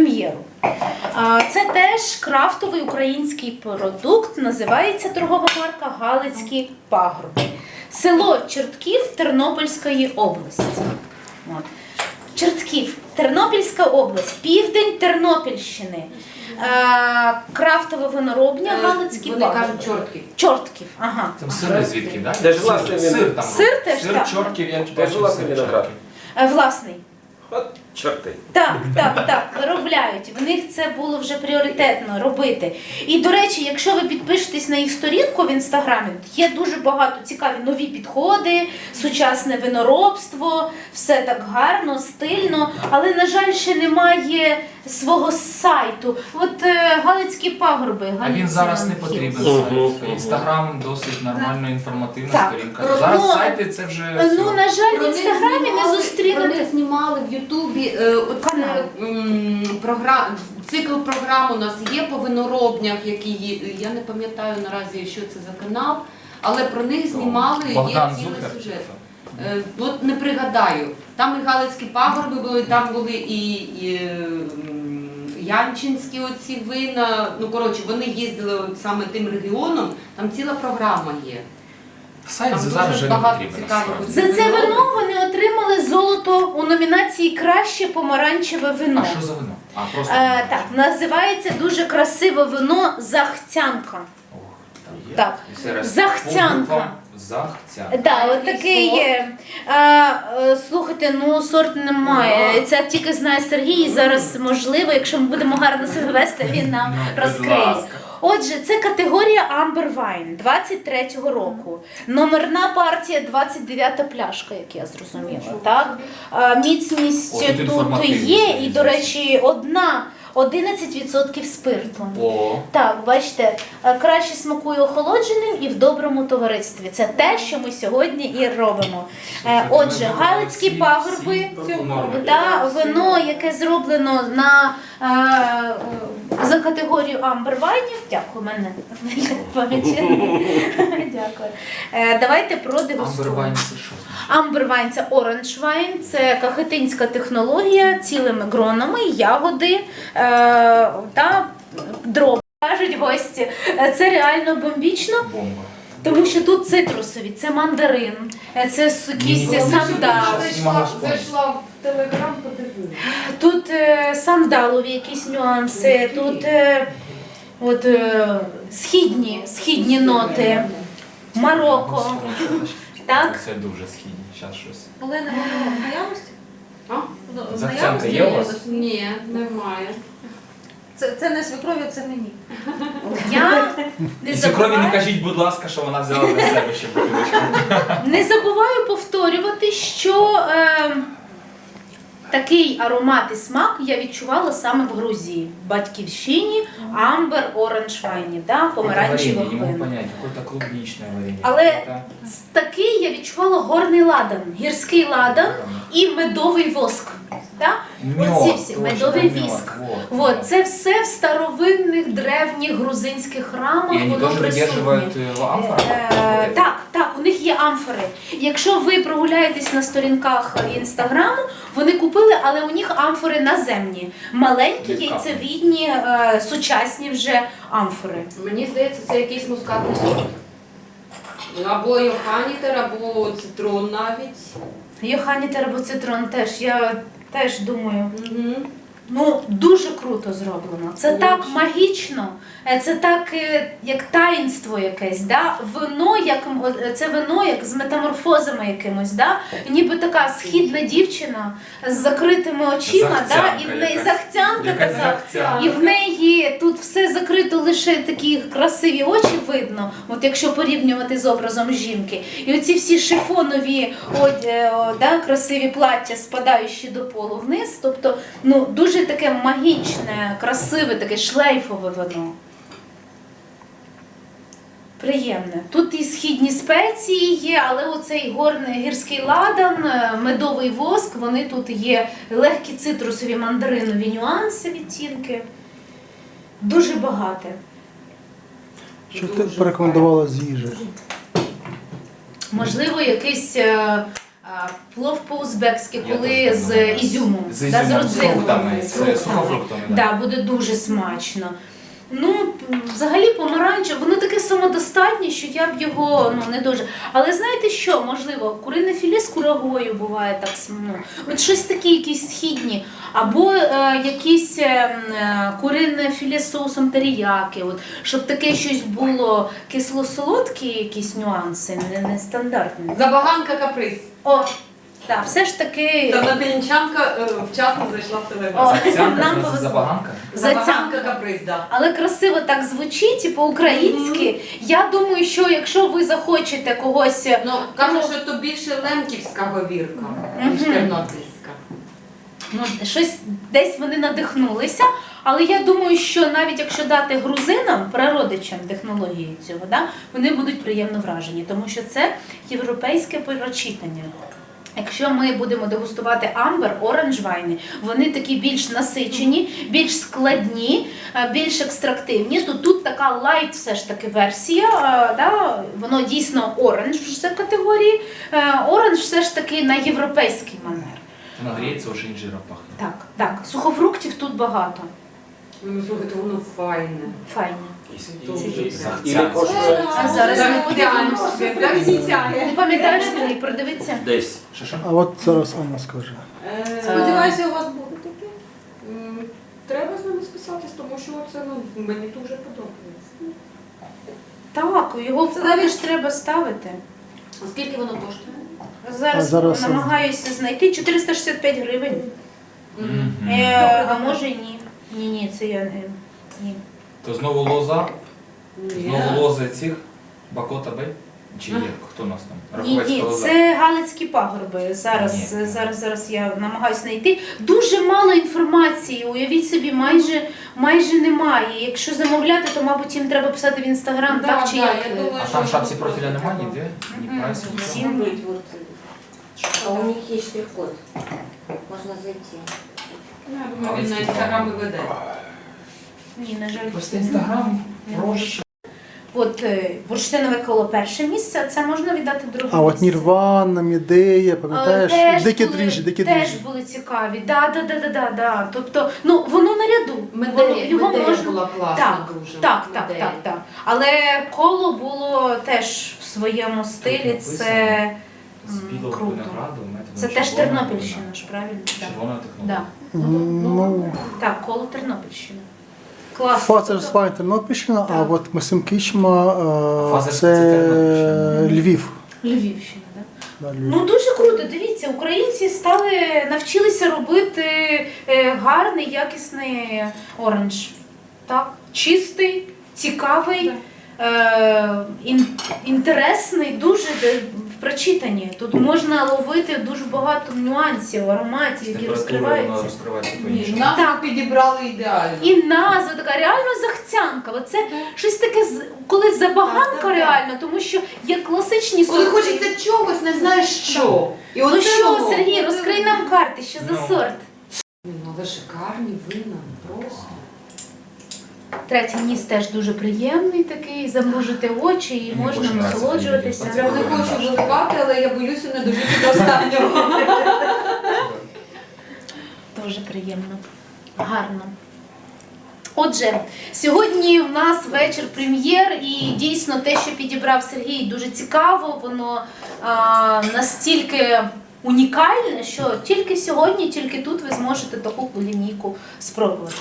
прем'єру. Це теж крафтовий український продукт, називається торгова марка Галицькі пагорби. Село Чортків Тернопільської області. От. Чортків, Тернопільська область, південь Тернопільщини. Е, Крафтове виноробня Галицькі Вони пагорби. кажуть чортків. Чортків, ага. Там сири звідки, так? Де ж власне він? Сир там. Сир теж, Сир так. чортків, я Теж бачив власне сир виноград. Е, Власний. От чорти. Так, так, так, виробляють. В них це було вже пріоритетно робити. І до речі, якщо ви підпишетесь на їх сторінку в інстаграмі, є дуже багато цікаві нові підходи, сучасне виноробство, все так гарно, стильно. Але на жаль, ще немає свого сайту. От е, Галицькі пагорби. А він зараз не потрібен сайт. Інстаграм досить нормально інформативна Так. сторінка. Ну, Зараз сайти це вже Ну, на жаль, в інстаграмі не зустрінете. них знімали в Ютубі оце, програм, цикл програм у нас є по виноробнях, які є. Я не пам'ятаю наразі, що це за канал, але про них знімали є цілий сюжет. Е, От не пригадаю. Там і Галицькі пагорби були, там були і, і Янчинські оці вина. Ну коротше, вони їздили саме тим регіоном. Там ціла програма є. Сайт Там дуже багато цікавих. За це вино вони золото у номінації Краще помаранчеве вино. А що за вино? А, просто. Е, так, називається дуже красиве вино Захцянка. Там є. Так. Ще раз. Захцянка. Так, от такий є. А, е, слухайте, ну сорт немає. Це тільки знає Сергій. і Зараз можливо, якщо ми будемо гарно себе вести, він нам Ну, будь розкриє. ласка. Отже, це категорія Amber Wine 23-го року. Номерна партія 29 пляшка, як я зрозуміла. Так? Міцність О, тут тут є, і, до речі, одна 11% спирту. О, Так, бачите, е, краще смакує охолодженим і в доброму товаристві. Це те, що ми сьогодні і робимо. Е, Отже, галицькі пагорби та вино, яке зроблено на е, за категорію амбервайнів. Дякую, мене. Дякую. Давайте продегустуємо. Амбервайн це що? Амбервайн це оранж вайн, це кахетинська технологія цілими гронами, ягоди е, та дроби. Кажуть гості, Е, це реально бомбічно, Бомба. тому що тут цитрусові, це мандарин, е, це с- якийсь Ні, сандал. зайшла в телеграм, подивилася. Тут е, сандалові якісь нюанси, тут е, от, е, східні, східні ноти, Марокко. Так? Це дуже східні. Зараз щось. Олена, не в наявності? А? Ну, в наявності є у вас? Ні, немає. Це, це не свекрові, це мені. Я не І цукрові не забуваю, кажіть, будь ласка, що вона взяла для себе ще бутилочку. не забуваю повторювати, що е, такий аромат і смак я відчувала саме в Грузії, в батьківщині Амбер Оранж Вайні, да, помаранчевих вин. Але Такий я відчувала горний ладан, гірський ладан і медовий воск. Да? Оці всі, медовий мед, віск. Вот, От, це все в старовинних древніх грузинських храмах. И они воно тоже присутнє. выдерживают э, амфору? Е, Так, так, у них є амфори. Якщо ви прогуляєтесь на сторінках інстаграму, вони купили, але у них амфори наземні. Маленькі яйцевідні, е, сучасні вже амфори. Мені здається, це якийсь мускатний сорт. Або Йоханітер, або цитрон навіть. Йоханітер або цитрон теж, я теж думаю. Угу. Ну, дуже круто зроблено. Це Дуже. так магічно, е, це так е, як таїнство якесь. Да? Вино, як це вино як з метаморфозами якимось, да? ніби така східна дівчина з закритими очима, да? І в неї якась. захцянка така. І в неї тут все закрито, лише такі красиві очі видно, от якщо порівнювати з образом жінки. І оці всі шифонові от, е, о, да, красиві плаття, спадаючі до полу вниз. Тобто, ну, дуже таке магічне, красиве, таке шлейфове воно. Приємне. Тут і східні спеції є, але оцей горний гірський ладан, е, медовий воск, вони тут є легкі цитрусові мандаринові нюанси, відтінки. Дуже багате. Що ти б порекомендувала з їжі? Можливо, якийсь е, Плов по-узбекськи, коли з ізюмом, З да, ізюмом, з фруктами, з з сухофруктами. да. Да, буде дуже смачно. Ну, взагалі помаранче, воно таке самодостатнє, що я б його ну не дуже. Але знаєте що, можливо, курине філе з курагою буває так ну, От щось такі, якісь східні, або е, якісь е, е, курине філе з соусом теріяки, от щоб таке щось було кисло-солодкі, якісь нюанси, не, не стандартні. Забаганка каприз. О, так, все ж таки. Та Наталінчанка е, вчасно зайшла в О, телебачення. Цянка, нам повезло. забаганка. Забаганка каприз, да. Але красиво так звучить і по-українськи. Я думаю, що якщо ви захочете когось. Ну, кажуть, що то більше лемківська говірка, ніж Мгм. тернопільська. Ну, щось десь вони надихнулися. Але я думаю, що навіть якщо дати грузинам, прародичам технології цього, да, вони будуть приємно вражені, тому що це європейське прочитання. Якщо ми будемо дегустувати амбер, оранж вайни, вони такі більш насичені, більш складні, е, більш екстрактивні, то тут така лайт все ж таки версія. е, Да? Воно дійсно оранж в категорії. Е, Оранж все ж таки на європейський манер. Воно гріється, вже інжира пахне. Так, так. Сухофруктів тут багато. Ну, слухайте, воно файне. Файно. Дуже І коштує А зараз ми подивимося. Не пам'ятаєш мені, продивитися? десь. Що що? А от зараз Анна скаже. Сподіваюся, у вас буде таке. Треба з ними списатись, тому що це ну, мені дуже подобається. Так, його в Це продаж навіть- треба ставити. А скільки воно коштує? Зараз, А зараз- намагаюся знайти 465 гривень. Мгм. Е, а може і ні. Ні, ні, це я не. Ні. То знову лоза, Ні. знову лози цих, Бакота Бей? Чи є? Хто у нас там? Ні, ні, це Галицькі пагорби. Зараз, Ні. зараз, зараз я намагаюся знайти. Дуже мало інформації. Уявіть собі, майже, майже немає. Якщо замовляти, то мабуть їм треба писати в інстаграм, Да, так чи да, як. я думаю, А там шапці профіля немає ніде? Ні? Должно а у них есть штрих-код. Можно зайти. Ну, Я думаю, він на інстаграм і веде. Ні, на жаль, Просто інстаграм проще. От е, бурштинове коло перше місце, це можна віддати друге А от. Нірвана, Медея, Е, пам'ятаєш? Дикі дріжджі, дикі Теж були цікаві. Да, да, да, да, да, да. Тобто, ну воно наряду. Медея, його медея можна була класна Так, дуже. Так, так, Медея. так, так. Але коло було теж в своєму стилі. Це, З білого круто. винограду, методом це теж Тернопільщина ж, правильно? Так. Червона технологія. Да. Ну, Так, коло Тернопільщина. Класно. Фазер Свайн Тернопільщина, а от Масим Кічма е, це це Львів. Львівщина, так? Да, Львів. Ну дуже круто. Дивіться, українці стали навчилися робити е, гарний, якісний оранж. Так, чистий, цікавий, е, ін, інтересний, дуже прочитанні. Тут можна ловити дуже багато нюансів, ароматів, які розкриваються. розкривається Ні, по-іншому. Нас Так. підібрали ідеально. І назва така реально захцянка. Оце щось таке, з- коли забаганка Так, реально, тому що є класичні Коли сорти. хочеться чогось, не знаєш що. І Ну оце що, воно. Сергій, розкрий нам карти, що за Ну. сорт? Ну, але шикарні вина, просто. Третій ніс теж дуже приємний такий, замружити очі і можна насолоджуватися. Прям не хочу виливати, але я боюся не дожити до останнього. Дуже приємно. Гарно. Отже, сьогодні в нас вечір прем'єр, і дійсно те, що підібрав Сергій, дуже цікаво. Воно а, настільки унікальне, що тільки сьогодні, тільки тут ви зможете таку лінійку спробувати.